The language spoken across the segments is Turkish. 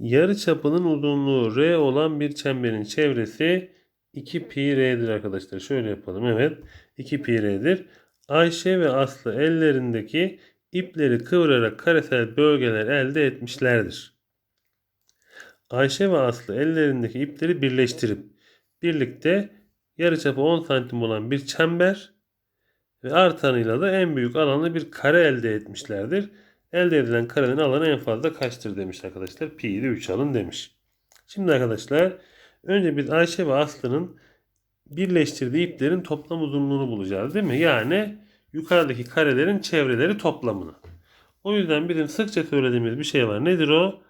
Yarı çapının uzunluğu r olan bir çemberin çevresi 2 pi r'dir arkadaşlar. Şöyle yapalım. Evet. 2 pi r'dir. Ayşe ve Aslı ellerindeki ipleri kıvırarak karesel bölgeler elde etmişlerdir. Ayşe ve Aslı ellerindeki ipleri birleştirip birlikte yarıçapı 10 santim olan bir çember ve artanıyla da en büyük alanlı bir kare elde etmişlerdir. Elde edilen karenin alanı en fazla kaçtır demiş arkadaşlar. Pi'yi de 3 alın demiş. Şimdi arkadaşlar önce biz Ayşe ve Aslı'nın birleştirdiği iplerin toplam uzunluğunu bulacağız değil mi? Yani yukarıdaki karelerin çevreleri toplamını. O yüzden bizim sıkça söylediğimiz bir şey var. Nedir o?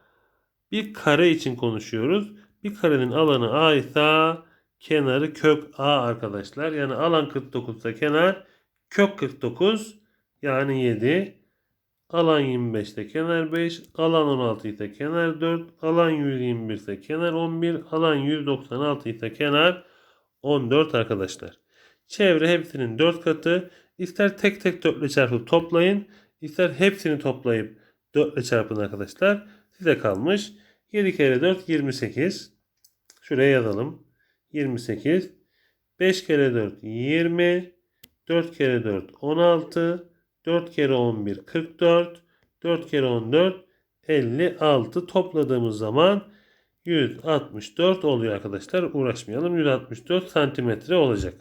Bir kare için konuşuyoruz. Bir karenin alanı A ise kenarı kök A arkadaşlar. Yani alan 49 ise kenar kök 49 yani 7. Alan 25 ise kenar 5. Alan 16 ise kenar 4. Alan 121 ise kenar 11. Alan 196 ise kenar 14 arkadaşlar. Çevre hepsinin 4 katı. İster tek tek 4 ile çarpıp toplayın. ister hepsini toplayıp 4 ile çarpın arkadaşlar. Size kalmış. 7 kere 4 28. Şuraya yazalım. 28. 5 kere 4 20. 4 kere 4 16. 4 kere 11 44. 4 kere 14 56 topladığımız zaman 164 oluyor arkadaşlar. Uğraşmayalım. 164 santimetre olacak.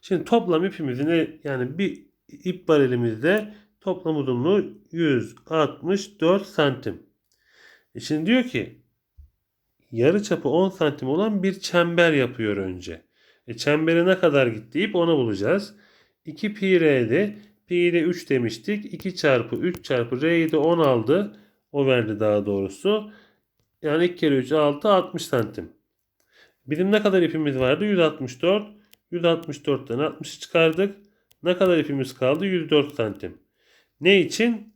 Şimdi toplam ipimizin yani bir ip var elimizde toplam uzunluğu 164 santim. E şimdi diyor ki yarı çapı 10 santim olan bir çember yapıyor önce. E çembere ne kadar gitti ip onu bulacağız. 2 pi r'de pi'yi de 3 demiştik. 2 çarpı 3 çarpı r'yi de 10 aldı. O verdi daha doğrusu. Yani 2 kere 3 6 60 santim. Bizim ne kadar ipimiz vardı? 164. 164'ten 60'ı çıkardık. Ne kadar ipimiz kaldı? 104 santim. Ne için?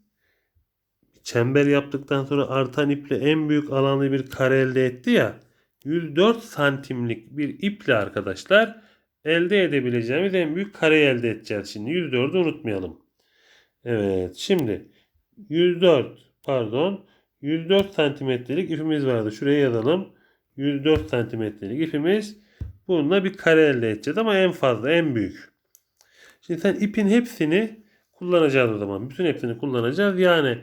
Çember yaptıktan sonra artan iple en büyük alanlı bir kare elde etti ya. 104 santimlik bir iple arkadaşlar elde edebileceğimiz en büyük kareyi elde edeceğiz. Şimdi 104'ü unutmayalım. Evet şimdi 104 pardon 104 santimetrelik ipimiz vardı. Şuraya yazalım. 104 santimetrelik ipimiz. Bununla bir kare elde edeceğiz ama en fazla en büyük. Şimdi sen ipin hepsini kullanacağız o zaman. Bütün hepsini kullanacağız. Yani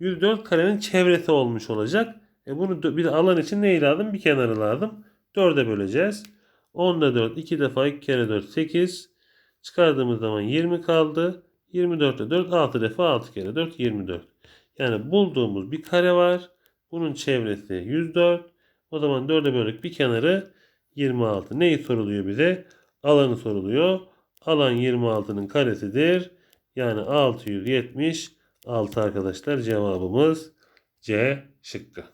104 karenin çevresi olmuş olacak. E bunu bir alan için neyi lazım? Bir kenarı lazım. 4'e böleceğiz. 10'da 4. 2 defa 2 kere 4 8. Çıkardığımız zaman 20 kaldı. 24'te 4 6 defa 6 kere 4 24. Yani bulduğumuz bir kare var. Bunun çevresi 104. O zaman 4'e böldük bir kenarı 26. Neyi soruluyor bize? Alanı soruluyor. Alan 26'nın karesidir. Yani 676 arkadaşlar cevabımız C şıkkı.